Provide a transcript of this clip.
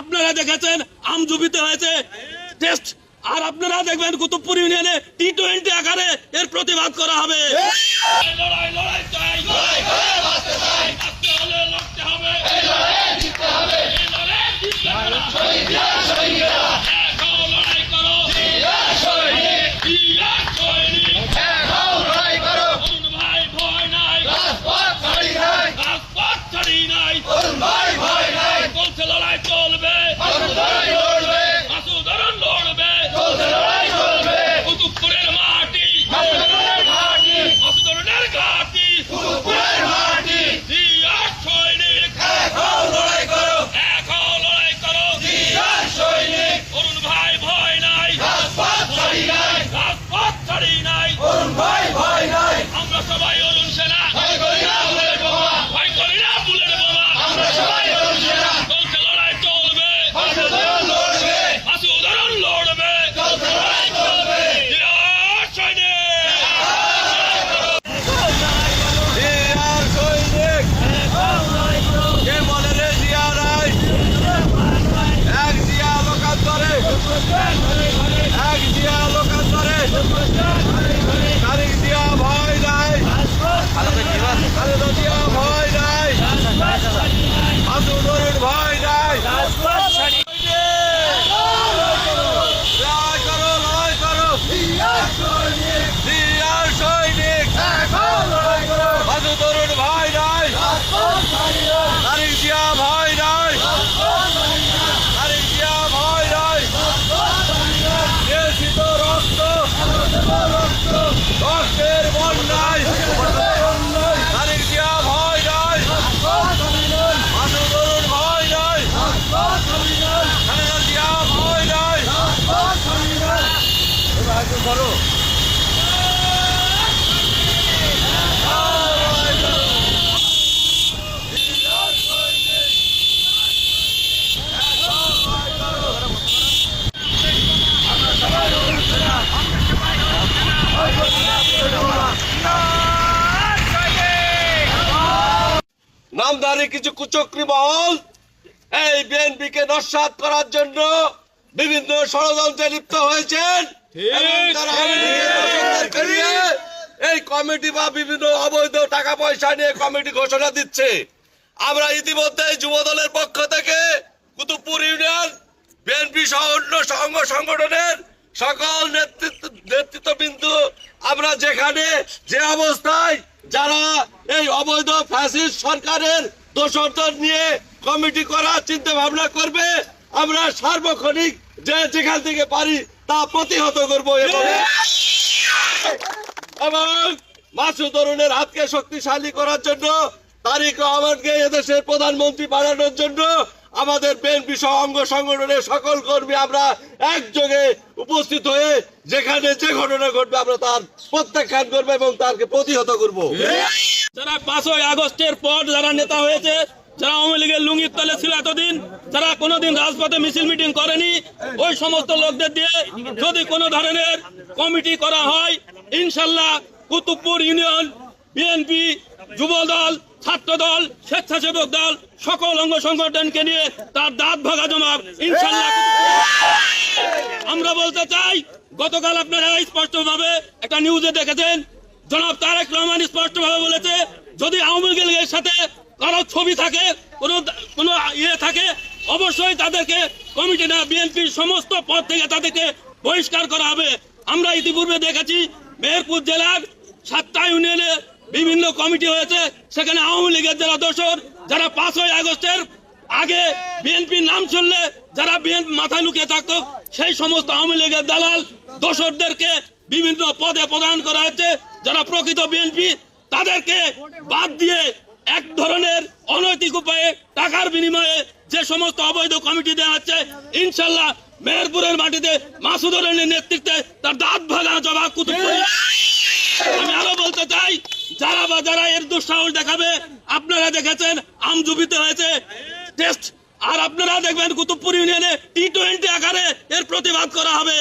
আপনারা দেখেছেন আমজুবিতে হয়েছে টেস্ট আর আপনারা দেখবেন, কুতুবপুর ইউনিয়নে টি টোয়েন্টি আকারে এর প্রতিবাদ করা হবে। নামধারী কিছু কুচক্রি মহল এই বিএনপিকে নস্বাত করার জন্য বিভিন্ন ষড়যন্ত্রে লিপ্ত হয়েছেন। এই কমিটি বা বিভিন্ন অবৈধ টাকা পয়সা নিয়ে কমিটি ঘোষণা দিচ্ছে। আমরা ইতিমধ্যে যুব দলের পক্ষ থেকে কুতুবপুর ইউনিয়ন বিএনপি সহ অন্য সংঘ সংগঠনের সকল নেতৃত্ব নেতৃত্ববিন্দু আমরা যেখানে যে অবস্থায় যারা এই অবৈধ ফ্যাসিস্ট সরকারের দোষরদের নিয়ে কমিটি করার চিন্তা ভাবনা করবে আমরা সার্বক্ষণিক যে যেখান থেকে পারি তা প্রতিহত করব এবং মাসুদ তরুণের হাতকে শক্তিশালী করার জন্য তারিক রহমানকে এদেশের প্রধানমন্ত্রী বানানোর জন্য আমাদের বিএনপি সহ অঙ্গ সংগঠনের সকল কর্মী আমরা একযোগে উপস্থিত হয়ে যেখানে যে ঘটনা ঘটবে আমরা তার প্রত্যাখ্যান করব এবং তাকে প্রতিহত করব। যারা পাঁচই আগস্টের পর যারা নেতা হয়েছে, যারা আওয়ামী লীগের লুঙ্গির তলে ছিল এতদিন, যারা কোনোদিন রাজপথে মিছিল মিটিং করেনি, ওই সমস্ত লোকদের দিয়ে যদি কোনো ধরনের কমিটি করা হয়, ইনশাল্লাহ কুতুবপুর ইউনিয়ন বিএনপি যুব দল ছাত্র দল স্বেচ্ছাসেবক দল, সকল অঙ্গ সংগঠনকে নিয়ে তার দাঁত ভাগা জমাব ইনশাল্লাহ আমরা বলতে চাই, গতকাল আপনারা স্পষ্টভাবে একটা নিউজে দেখেছেন, জনাব তারেক রহমান স্পষ্টভাবে বলেছে, যদি আওয়ামী লীগের সাথে কারও ছবি থাকে, কোনো কোনো ইয়ে থাকে, অবশ্যই তাদেরকে কমিটি না, বিএনপির সমস্ত পদ থেকে তাদেরকে বহিষ্কার করা হবে। আমরা ইতিপূর্বে দেখেছি, মেহেরপুর জেলার সাতটা ইউনিয়নে বিভিন্ন কমিটি হয়েছে, সেখানে আওয়ামী লীগের যারা দোষর, যারা পাঁচই আগস্টের, আগে বিএনপির নাম শুনলে যারা বিএনপি মাথায় লুকিয়ে থাকতো, সেই সমস্ত আওয়ামী লীগের দালাল দোসরদেরকে বিভিন্ন পদে প্রদান করা হচ্ছে যারা প্রকৃত বিএনপি, তাদেরকে বাদ দিয়ে এক ধরনের অনৈতিক উপায়ে টাকার বিনিময়ে যে সমস্ত অবৈধ কমিটি দেওয়া হচ্ছে, ইনশাল্লাহ মেহেরপুরের মাটিতে মাসুদুরের নেতৃত্বে তার দাঁত ভাঙা জবাব কুতুব আমি আরও বলতে চাই, যারা বা যারা এর দুঃসাহস দেখাবে, আপনারা দেখেছেন আমজুবিতে হয়েছে টেস্ট আর আপনারা দেখবেন, কুতুবপুর ইউনিয়নে টি টোয়েন্টি আকারে এর প্রতিবাদ করা হবে।